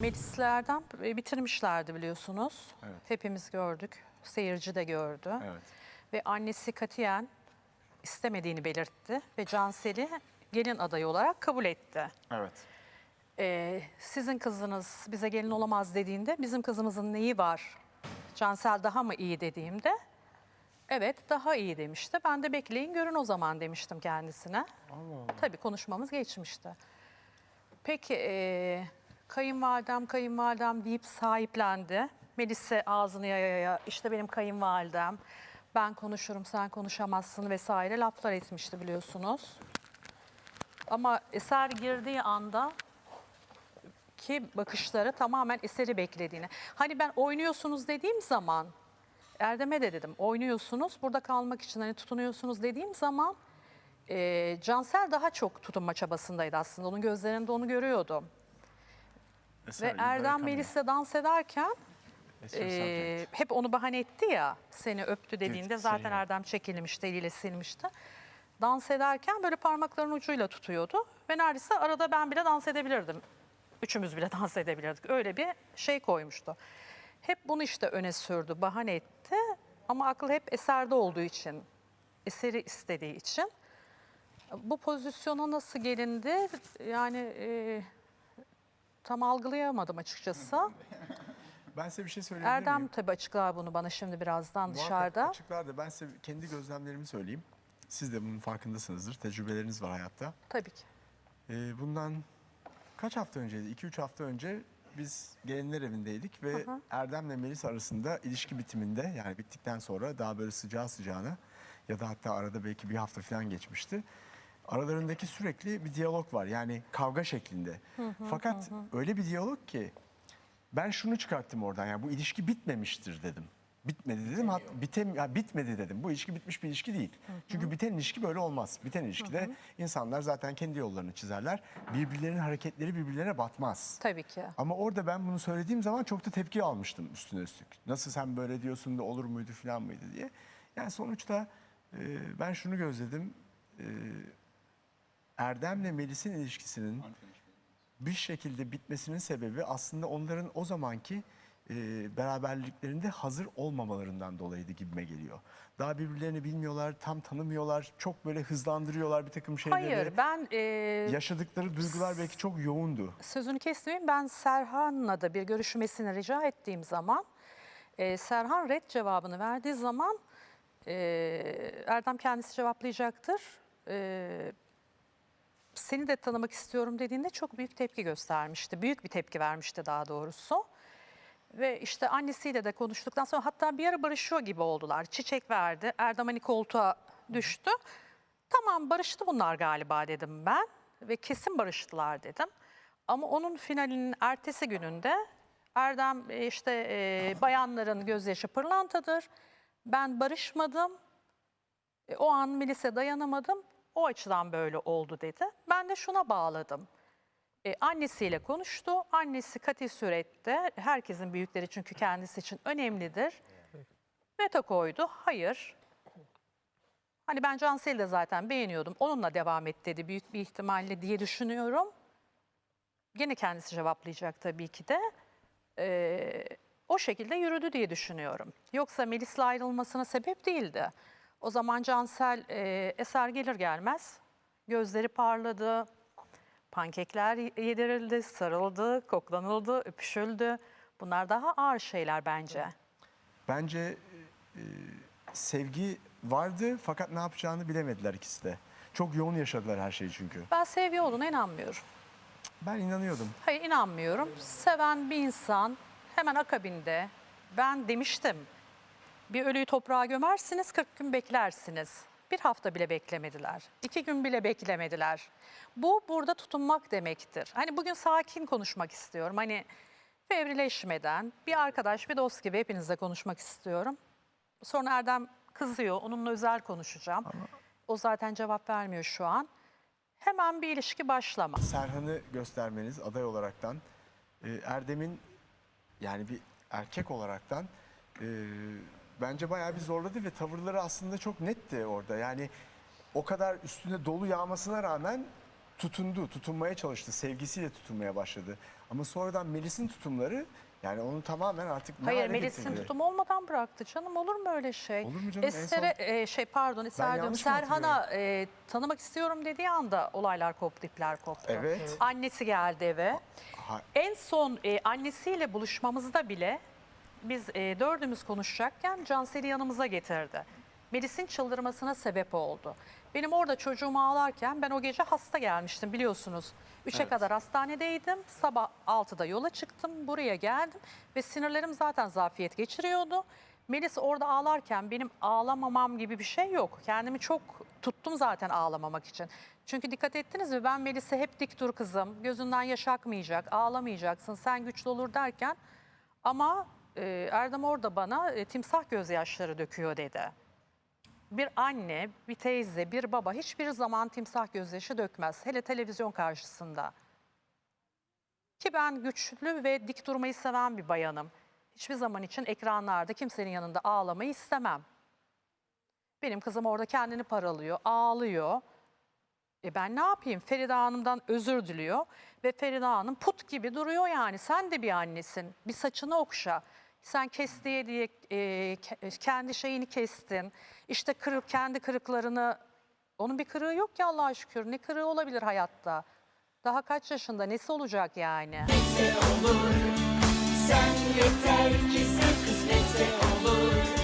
Melislerden e, bitirmişlerdi biliyorsunuz. Evet. Hepimiz gördük. Seyirci de gördü. Evet. Ve annesi katiyen istemediğini belirtti ve Cansel'i gelin adayı olarak kabul etti. Evet. Ee, sizin kızınız bize gelin olamaz dediğinde bizim kızımızın neyi var? Cansel daha mı iyi dediğimde evet daha iyi demişti. Ben de bekleyin görün o zaman demiştim kendisine. Tabii konuşmamız geçmişti. Peki e, kayınvalidem kayınvalidem deyip sahiplendi. Melisa ağzını yayaya işte benim kayınvalidem ben konuşurum sen konuşamazsın vesaire laflar etmişti biliyorsunuz. Ama eser girdiği anda ki bakışları tamamen eseri beklediğini. Hani ben oynuyorsunuz dediğim zaman Erdem'e de dedim oynuyorsunuz burada kalmak için hani tutunuyorsunuz dediğim zaman e, Cansel daha çok tutunma çabasındaydı aslında. Onun gözlerinde onu görüyordum. Ve Erdem. Melis'le dans ederken e, hep onu bahane etti ya seni öptü dediğinde Evet, zaten. Erdem çekilmişti eliyle silmişti. Dans ederken böyle parmaklarının ucuyla tutuyordu ve neredeyse arada ben bile dans edebilirdim. Üçümüz bile dans edebilirdik. Öyle bir şey koymuştu. Hep bunu işte öne sürdü, bahane etti ama aklı hep eserde olduğu için, eseri istediği için. Bu pozisyona nasıl gelindi yani e, tam algılayamadım açıkçası. Ben size bir şey söyleyebilir Erdem miyim? tabii açıklar bunu bana şimdi birazdan Muhakkak dışarıda. Açıklar da ben size kendi gözlemlerimi söyleyeyim. Siz de bunun farkındasınızdır. Tecrübeleriniz var hayatta. Tabii ki. Ee, bundan kaç hafta önceydi? 2-3 hafta önce biz gelinler evindeydik ve Aha. Erdem'le Melis arasında ilişki bitiminde yani bittikten sonra daha böyle sıcağı sıcağına ya da hatta arada belki bir hafta falan geçmişti. Aralarındaki sürekli bir diyalog var yani kavga şeklinde. Fakat öyle bir diyalog ki ben şunu çıkarttım oradan yani bu ilişki bitmemiştir dedim. Bitmedi dedim. Hat, bitem, ya bitmedi dedim. Bu ilişki bitmiş bir ilişki değil. Çünkü biten ilişki böyle olmaz. Biten ilişkide insanlar zaten kendi yollarını çizerler. Birbirlerinin hareketleri birbirlerine batmaz. Tabii ki. Ama orada ben bunu söylediğim zaman çok da tepki almıştım üstüne üstlük. Nasıl sen böyle diyorsun da olur muydu falan mıydı diye. Yani sonuçta e, ben şunu gözledim. E, Erdem'le Melis'in ilişkisinin bir şekilde bitmesinin sebebi aslında onların o zamanki e, beraberliklerinde hazır olmamalarından dolayıydı gibime geliyor. Daha birbirlerini bilmiyorlar, tam tanımıyorlar, çok böyle hızlandırıyorlar bir takım şeyleri. Hayır ben e, Yaşadıkları duygular belki çok yoğundu. sözünü kesmeyeyim ben Serhan'la da bir görüşmesini rica ettiğim zaman e, Serhan red cevabını verdiği zaman e, Erdem kendisi cevaplayacaktır. E, seni de tanımak istiyorum dediğinde çok büyük tepki göstermişti. Büyük bir tepki vermişti daha doğrusu. Ve işte annesiyle de konuştuktan sonra hatta bir ara barışıyor gibi oldular. Çiçek verdi. Erdem hani koltuğa düştü. Tamam barıştı bunlar galiba dedim ben. Ve kesin barıştılar dedim. Ama onun finalinin ertesi gününde Erdem e, işte e, bayanların gözyaşı pırlantadır. Ben barışmadım. E, o an Melis'e dayanamadım. O açıdan böyle oldu dedi. Ben de şuna bağladım. E, annesiyle konuştu. Annesi katil surette herkesin büyükleri çünkü kendisi için önemlidir. Veto koydu. Hayır. Hani ben Cansel'i de zaten beğeniyordum. Onunla devam et dedi büyük bir ihtimalle diye düşünüyorum. Gene kendisi cevaplayacak tabii ki de. E, o şekilde yürüdü diye düşünüyorum. Yoksa Melis'le ayrılmasına sebep değildi. O zaman Cansel e, eser gelir gelmez gözleri parladı, pankekler yedirildi, sarıldı, koklanıldı, öpüşüldü. Bunlar daha ağır şeyler bence. Bence e, sevgi vardı fakat ne yapacağını bilemediler ikisi de. Çok yoğun yaşadılar her şeyi çünkü. Ben sevgi olduğuna inanmıyorum. Ben inanıyordum. Hayır inanmıyorum. Seven bir insan hemen akabinde ben demiştim. Bir ölüyü toprağa gömersiniz 40 gün beklersiniz. Bir hafta bile beklemediler. iki gün bile beklemediler. Bu burada tutunmak demektir. Hani bugün sakin konuşmak istiyorum. Hani fevrileşmeden bir arkadaş bir dost gibi hepinizle konuşmak istiyorum. Sonra Erdem kızıyor. Onunla özel konuşacağım. O zaten cevap vermiyor şu an. Hemen bir ilişki başlama. Serhan'ı göstermeniz aday olaraktan e, Erdem'in yani bir erkek olaraktan e, bence bayağı bir zorladı ve tavırları aslında çok netti orada. Yani o kadar üstüne dolu yağmasına rağmen tutundu, tutunmaya çalıştı, sevgisiyle tutunmaya başladı. Ama sonradan Melis'in tutumları yani onu tamamen artık ne Hayır hale Melis'in getirdi? tutumu olmadan bıraktı canım olur mu öyle şey? Olur mu canım? En Eser'e e, şey pardon Eser diyorum yanlış mı Serhan'a e, tanımak istiyorum dediği anda olaylar koptu ipler koptu. Evet. Annesi geldi eve. Ha- En son e, annesiyle buluşmamızda bile biz e, dördümüz konuşacakken Cansel'i yanımıza getirdi. Melis'in çıldırmasına sebep oldu. Benim orada çocuğum ağlarken ben o gece hasta gelmiştim biliyorsunuz. Üçe Evet. kadar hastanedeydim. Sabah 6'da yola çıktım. Buraya geldim ve sinirlerim zaten zafiyet geçiriyordu. Melis orada ağlarken benim ağlamamam gibi bir şey yok. Kendimi çok tuttum zaten ağlamamak için. Çünkü dikkat ettiniz mi ben Melis'e hep dik dur kızım, gözünden yaş akmayacak, ağlamayacaksın, sen güçlü olur derken ama e, Erdem orada bana e, timsah gözyaşları döküyor dedi. Bir anne, bir teyze, bir baba hiçbir zaman timsah gözyaşı dökmez. Hele televizyon karşısında. Ki ben güçlü ve dik durmayı seven bir bayanım. Hiçbir zaman için ekranlarda kimsenin yanında ağlamayı istemem. Benim kızım orada kendini paralıyor, ağlıyor. E ben ne yapayım? Feride Hanım'dan özür diliyor ve Feride Hanım put gibi duruyor yani. Sen de bir annesin. Bir saçını okşa. Sen kes diye diye e, ke- kendi şeyini kestin. İşte kırık kendi kırıklarını onun bir kırığı yok ki Allah'a şükür. Ne kırığı olabilir hayatta? Daha kaç yaşında? Nesi olacak yani? Sen yeter ki sen kısmetse olur